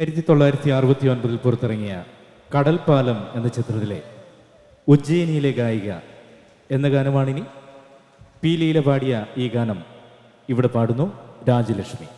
ആയിരത്തി തൊള്ളായിരത്തി അറുപത്തി ഒൻപതിൽ പുറത്തിറങ്ങിയ കടൽപാലം എന്ന ചിത്രത്തിലെ ഉജ്ജയിനിയിലെ ഗായിക എന്ന ഗാനമാണിനി. പീലിയിലെ പാടിയ ഈ ഗാനം ഇവിടെ പാടുന്നു രാജലക്ഷ്മി.